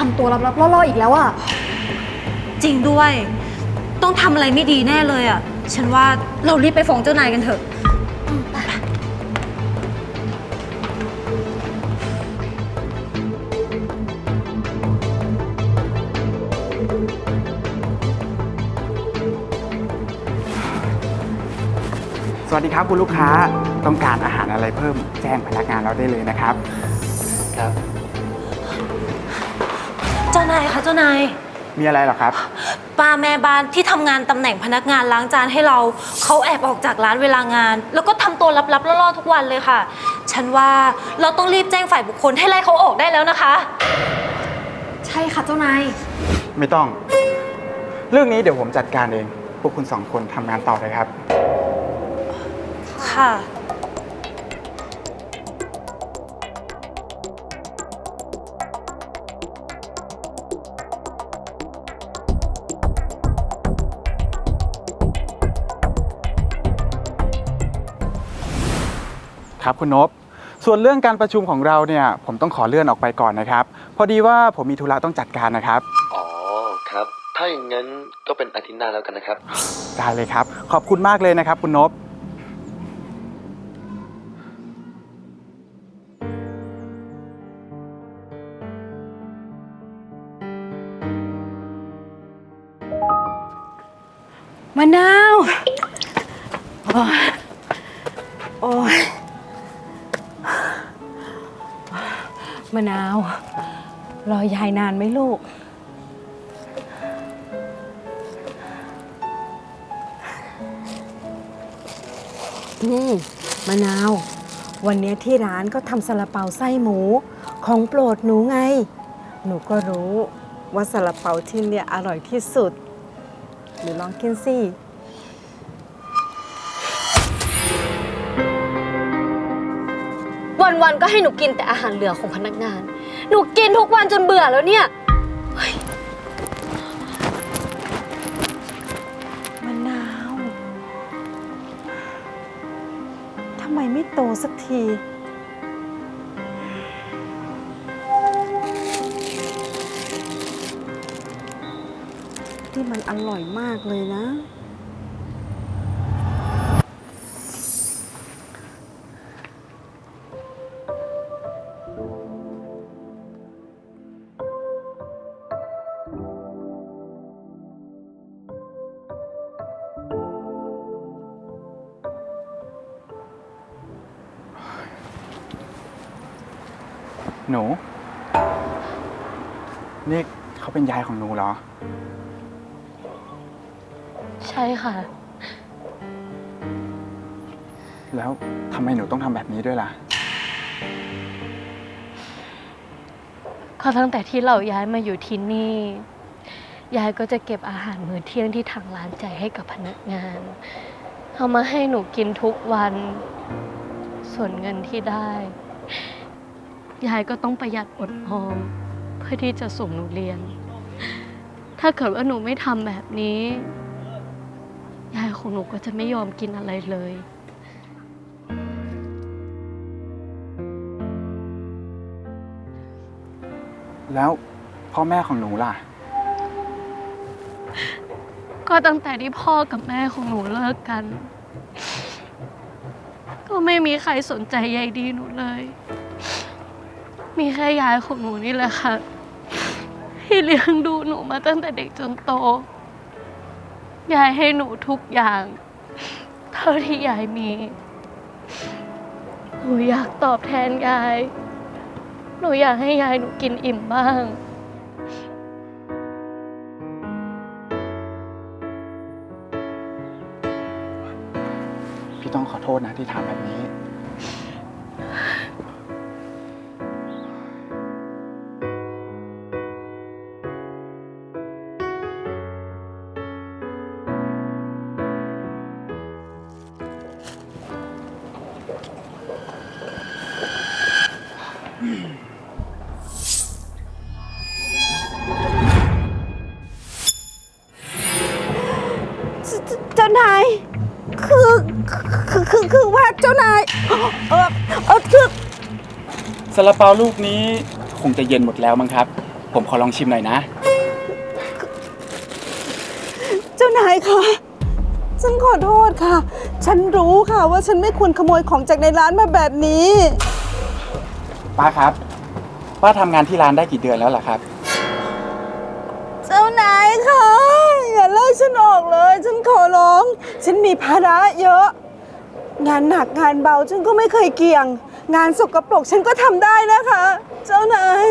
ทำตัวลับๆล่อๆอีกแล้วอะจริงด้วย ต้องทำอะไรไม่ดีแน่เลยอะฉันว่าเรารีบไปฟ้องเจ้านายกันเถอะ สวัสดีครับคุณลูกค้าต้องการอาหารอะไรเพิ่มแจ้งพนักงานเราได้เลยนะครับ ครับเจ้านายคะเจ้านาย มีอะไรเหรอครับ ป้าแม่บ้านที่ทำงานตำแหน่งพนักงานล้างจานให้เรา เขาแอบออกจากร้านเวลางาน แล้วก็ทำตัวลับๆล่อๆทุกวันเลยค่ะ ฉันว่าเราต้องรีบแจ้งฝ่ายบุคคลให้ไล่เขาออกได้แล้วนะคะ ใช่ค่ะเจ้านาย ไม่ต้อง เรื่องนี้เดี๋ยวผมจัดการเอง พวกคุณสองคนทำงานต่อเลยครับ ค่ะ ครับคุณนบส่วนเรื่องการประชุมของเราเนี่ย ผมต้องขอเลื่อนออกไปก่อนนะครับ พอดีว่าผมมีธุระต้องจัดการนะครับ อ๋อครับ ถ้าอย่างนั้นก็เป็นอาทิตย์หน้าแล้วกันนะครับ ได้เลยครับ ขอบคุณมากเลยนะครับ คุณนบมะนาวะนาว รอยายนานไหมลูก อืมมะนาว วันเนี้ยที่ร้านก็ทำซาลาเปาไส้หมูของโปรดหนูไง หนูก็รู้ว่าซาลาเปาที่เนี่ยอร่อยที่สุดหรือลองกินสิ วันๆก็ให้หนูกินแต่อาหารเหลือของพนักงาน หนูกินทุกวันจนเบื่อแล้วเนี่ยมะนาวทำไมไม่โตสักที ที่มันอร่อยมากเลยนะ หนู นี่เขาเป็นยายของหนูเหรอ ใช่ค่ะ แล้วทำไมหนูต้องทำแบบนี้ด้วยล่ะ ก็ตั้งแต่ที่เราย้ายมาอยู่ที่นี่ ยายก็จะเก็บอาหารมื้อเที่ยงที่ทางร้านจ่ายให้กับพนักงาน เอามาให้หนูกินทุกวัน ส่วนเงินที่ได้ ยายก็ต้องประหยัดอดออม เพื่อที่จะส่งหนูเรียน ถ้าเกิดว่าหนูไม่ทำแบบนี้ ยายของหนูก็จะไม่ยอมกินอะไรเลย แล้วพ่อแม่ของหนูล่ะ ก็ตั้งแต่ที่พ่อกับแม่ของหนูเลิกกัน ก็ไม่มีใครสนใจใยดีหนูเลย มีแค่ยายของหนูนี่แหละค่ะ ที่เลี้ยงดูหนูมาตั้งแต่เด็กจนโต ยายให้หนูทุกอย่าง เท่าที่ยายมี หนูอยากตอบแทนยาย หนูอยากให้ยายหนูกินอิ่มบ้างพี่ต้องขอโทษนะที่ถามแบบนี้ คือคือคือคือว่าเจ้านายเออเออคือซาลาเปาลูกนี้คงจะเย็นหมดแล้วมั้งครับ ผมขอลองชิมหน่อยนะ เจ้านายคะฉันขอโทษค่ะ ฉันรู้ค่ะว่าฉันไม่ควรขโมยของจากในร้านมาแบบนี้ ป้าครับ ป้าทำงานที่ร้านได้กี่เดือนแล้วล่ะครับ ฉันออกเลย ฉันขอร้อง ฉันมีภาระเยอะ งานหนักงานเบาฉันก็ไม่เคยเกี่ยง งานสกปรกฉันก็ทำได้นะคะ เจ้านาย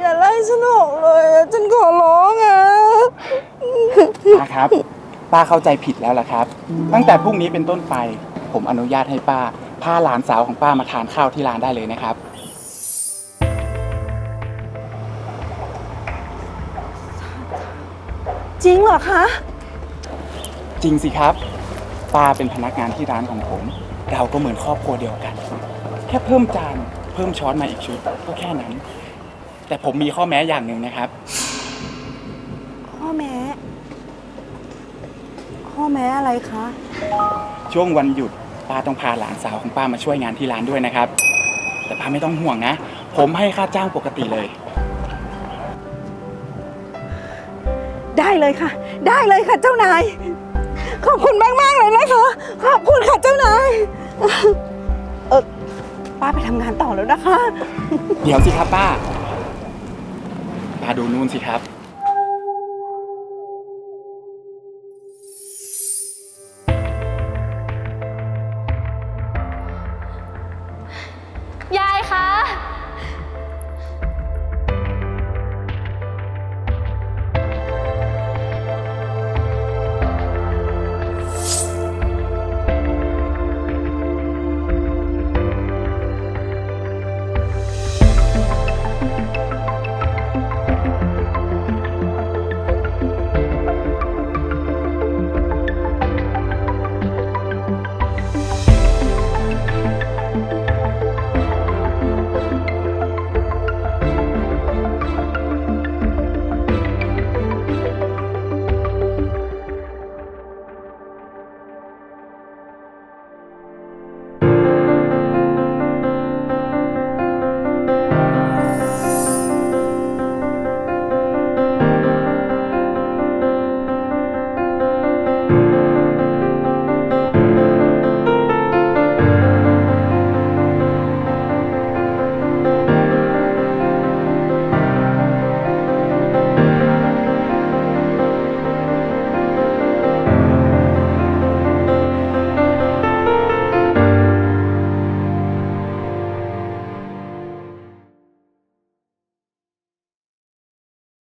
อย่าไล่ฉันออกเลยฉันขอร้องอะป้าครับ ป้าเข้าใจผิดแล้วล่ะครับ ตั้งแต่พรุ่งนี้เป็นต้นไป ผมอนุญาตให้ป้า พาหลานสาวของป้ามาทานข้าวที่ร้านได้เลยนะครับ จริงเหรอคะ จริงสิครับป้าเป็นพนักงานที่ร้านของผม เราก็เหมือนครอบครัวเดียวกัน แค่เพิ่มจานเพิ่มช้อนมาอีกชุดก็แค่นั้น แต่ผมมีข้อแม้อย่างหนึ่งนะครับ ข้อแม้ ข้อแม้อะไรคะ ช่วงวันหยุดป้าต้องพาหลานสาวของป้ามาช่วยงานที่ร้านด้วยนะครับ แต่ป้าไม่ต้องห่วงนะ ผมให้ค่าจ้างปกติเลย ได้เลยค่ะ ได้เลยค่ะเจ้านาย ขอบคุณมากมากเลยนะคะ ขอบคุณค่ะเจ้านายเออป้าไปทำงานต่อแล้วนะคะ เดี๋ยวสิครับป้าป้าดูนู่นสิครับ